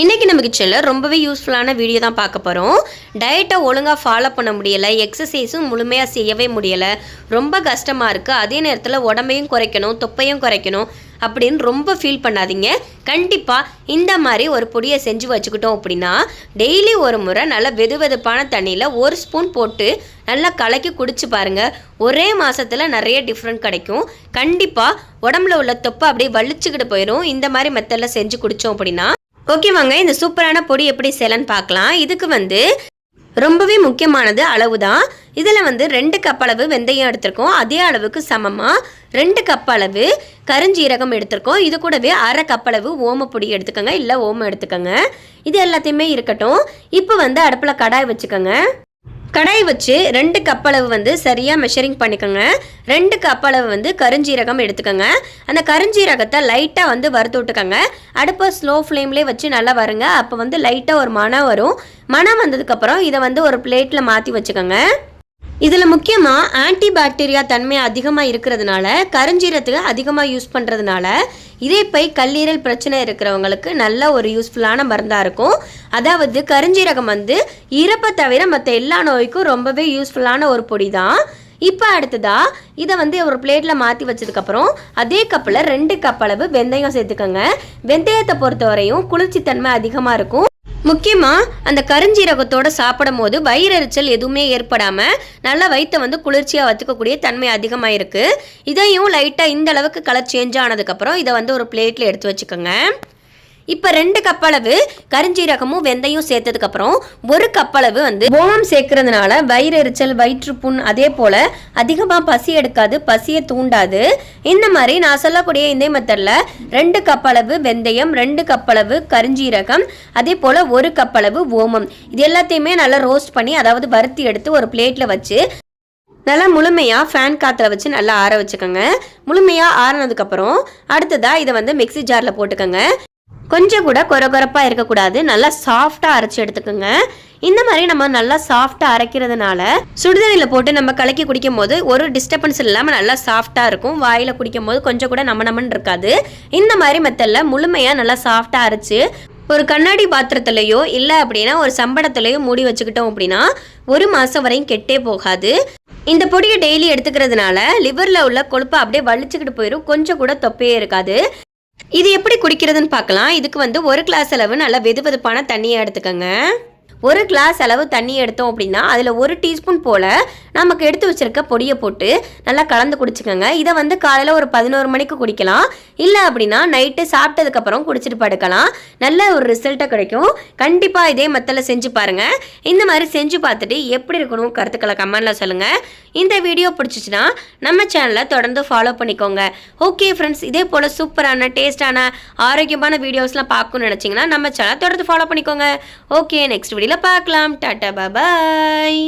இன்றைக்கி நம்ம கிச்சனில் ரொம்பவே யூஸ்ஃபுல்லான வீடியோ தான் பார்க்க போகிறோம் டயட்டை ஒழுங்காக ஃபாலோ பண்ண முடியலை எக்ஸசைஸும் முழுமையாக செய்யவே முடியலை. ரொம்ப கஷ்டமாக இருக்குது அதே நேரத்தில் உடம்பையும் குறைக்கணும் தொப்பையும் குறைக்கணும் அப்படின்னு ரொம்ப ஃபீல் பண்ணாதீங்க. கண்டிப்பாக இந்த மாதிரி ஒரு பொடியை செஞ்சு வச்சுக்கிட்டோம் அப்படின்னா டெய்லி ஒரு முறை நல்லா வெது வெதுப்பான தண்ணியில் ஒரு ஸ்பூன் போட்டு நல்லா கலக்கி குடிச்சு பாருங்கள் ஒரே மாதத்தில் நிறைய டிஃப்ரெண்ட் கிடைக்கும். கண்டிப்பாக உடம்புல உள்ள தொப்பை அப்படியே வலிச்சுக்கிட்டு போயிடும் இந்த மாதிரி மெத்தடில் செஞ்சு குடித்தோம் அப்படின்னா ஓகே வாங்க இந்த சூப்பரான பொடி எப்படி செய்யலான்னு பார்க்கலாம். இதுக்கு வந்து ரொம்பவே முக்கியமானது அளவு தான். இதில் வந்து ரெண்டு கப் அளவு வெந்தயம் எடுத்திருக்கோம். அதே அளவுக்கு சமமாக ரெண்டு கப் அளவு கருஞ்சீரகம் எடுத்திருக்கோம். இது கூடவே அரை கப் அளவு ஓமப்பொடி எடுத்துக்கோங்க. இல்லை ஓமம் எடுத்துக்கோங்க. இது எல்லாத்தையுமே இருக்கட்டும். இப்போ வந்து அடுப்பில் கடாய் வச்சுக்கோங்க. கடாய் வச்சு ரெண்டு கப் அளவு வந்து சரியாக மெஷரிங் பண்ணிக்கோங்க. ரெண்டு கப் அளவு வந்து கருஞ்சீரகம் எடுத்துக்கோங்க. அந்த கருஞ்சீரகத்தை லைட்டாக வந்து வறுத்து விட்டுக்கோங்க. அடுப்பை ஸ்லோ ஃப்ளேம்லேயே வச்சு நல்லா வருங்க. அப்போ வந்து லைட்டாக ஒரு மணம் வரும். மணம் வந்ததுக்கப்புறம் இதை வந்து ஒரு பிளேட்டில் மாற்றி வச்சுக்கோங்க. இதில் முக்கியமாக ஆன்டி பாக்டீரியா தன்மை அதிகமாக இருக்கிறதுனால கருஞ்சீரத்துக்கு அதிகமாக யூஸ் பண்ணுறதுனால இதயப்பை கல்லீரல் பிரச்சனை இருக்கிறவங்களுக்கு நல்ல ஒரு யூஸ்ஃபுல்லான மருந்தாக இருக்கும். அதாவது கருஞ்சீரகம் வந்து இறப்பை தவிர மற்ற எல்லா நோய்க்கும் ரொம்பவே யூஸ்ஃபுல்லான ஒரு பொடி தான் இப்போ அடுத்ததா இதை வந்து ஒரு பிளேட்டில் மாற்றி வச்சதுக்கப்புறம் அதே கப்பில் ரெண்டு கப் அளவு வெந்தயம் சேர்த்துக்கோங்க. வெந்தயத்தை பொறுத்தவரையும் குளிர்ச்சித்தன்மை அதிகமாக இருக்கும். முக்கியமாக அந்த கருஞ்சீரகத்தோட சாப்பிடும் போது வயிறெரிச்சல் எதுவுமே ஏற்படாமல் நல்லா வயிற்றை வந்து குளிர்ச்சியாக வச்சுக்கக்கூடிய தன்மை அதிகமாக இருக்குது இதையும் லைட்டாக இந்த அளவுக்கு கலர் சேஞ்ச் ஆனதுக்கப்புறம் இதை வந்து ஒரு பிளேட்டில் எடுத்து வச்சுக்கோங்க. இப்போ ரெண்டு கப் அளவு கருஞ்சீரகமும் வெந்தயம் சேர்த்ததுக்கப்புறம் ஒரு கப் அளவு வந்து ஓமம் சேர்க்கறதுனால வயிறெரிச்சல் வயிற்றுப்புண் அதே போல் அதிகமாக பசி எடுக்காது பசியை தூண்டாது. இந்த மாதிரி நான் சொல்லக்கூடிய இந்த மெத்தடில் ரெண்டு கப் அளவு வெந்தயம் ரெண்டு கப் அளவு கருஞ்சீரகம் அதே போல் ஒரு கப் அளவு ஓமம். இது எல்லாத்தையுமே நல்லா ரோஸ்ட் பண்ணி அதாவது வறுத்தி எடுத்து ஒரு பிளேட்டில் வச்சு நல்லா முழுமையாக ஃபேன் காற்றுல வச்சு நல்லா ஆற வச்சுக்கோங்க. முழுமையாக ஆறினதுக்கப்புறம் அடுத்ததாக இதை வந்து மிக்ஸி ஜாரில் போட்டுக்கோங்க. கொஞ்சம் கூட கொரகொரப்பாக இருக்கக்கூடாது. நல்லா சாஃப்டாக அரைச்சி எடுத்துக்கோங்க. இந்த மாதிரி நம்ம நல்லா சாஃப்டாக அரைக்கிறதுனால சுடுதண்ணியில் போட்டு நம்ம கலக்கி குடிக்கும் போது ஒரு டிஸ்டர்பன்ஸ் இல்லாமல் நல்லா சாஃப்டாக இருக்கும். வாயில் குடிக்கும் போது கொஞ்சம் கூட நம்ம நம்மன்னு இருக்காது. இந்த மாதிரி மெத்தடில் முழுமையாக நல்லா சாஃப்டாக அரைச்சி ஒரு கண்ணாடி பாத்திரத்துலையோ இல்லை அப்படின்னா ஒரு சம்படத்துலையோ மூடி வச்சுக்கிட்டோம் அப்படின்னா ஒரு மாதம் வரையும் கெட்டே போகாது. இந்த பொடியை டெய்லி எடுத்துக்கிறதுனால லிவரில் உள்ள கொழுப்பை அப்படியே வலிச்சுக்கிட்டு போயிடும் கொஞ்சம் கூட தொப்பையே இருக்காது. இது எப்படி குடிக்கிறதுன்னு பார்க்கலாம். இதுக்கு வந்து ஒரு கிளாஸ் அளவு நல்லா வெது வெதுப்பான தண்ணியை எடுத்துக்கோங்க. ஒரு கிளாஸ் அளவு தண்ணி எடுத்தோம் அப்படின்னா அதில் ஒரு டீஸ்பூன் போல் நமக்கு எடுத்து வச்சிருக்க பொடியை போட்டு நல்லா கலந்து குடிச்சுக்கோங்க. இதை வந்து காலையில் ஒரு பதினோரு மணிக்கு குடிக்கலாம். இல்லை அப்படின்னா நைட்டு சாப்பிட்டதுக்கப்புறம் குடிச்சிட்டு படுக்கலாம். நல்ல ஒரு ரிசல்ட்டை கிடைக்கும். கண்டிப்பாக இதே மத்தில் செஞ்சு பாருங்கள் இந்த மாதிரி செஞ்சு பார்த்துட்டு எப்படி இருக்கணும் கருத்துக்களை கமெண்டில் சொல்லுங்கள் இந்த வீடியோ பிடிச்சிச்சின்னா நம்ம சேனலை தொடர்ந்து ஃபாலோ பண்ணிக்கோங்க. ஓகே ஃப்ரெண்ட்ஸ் இதே போல் சூப்பரான டேஸ்டான ஆரோக்கியமான வீடியோஸ்லாம் பார்க்கணும்னு நினச்சிங்கன்னா நம்ம சேனலை தொடர்ந்து ஃபாலோ பண்ணிக்கோங்க. ஓகே நெக்ஸ்ட் வீடியோவில் பார்க்கலாம். டாட்டா பாபாய்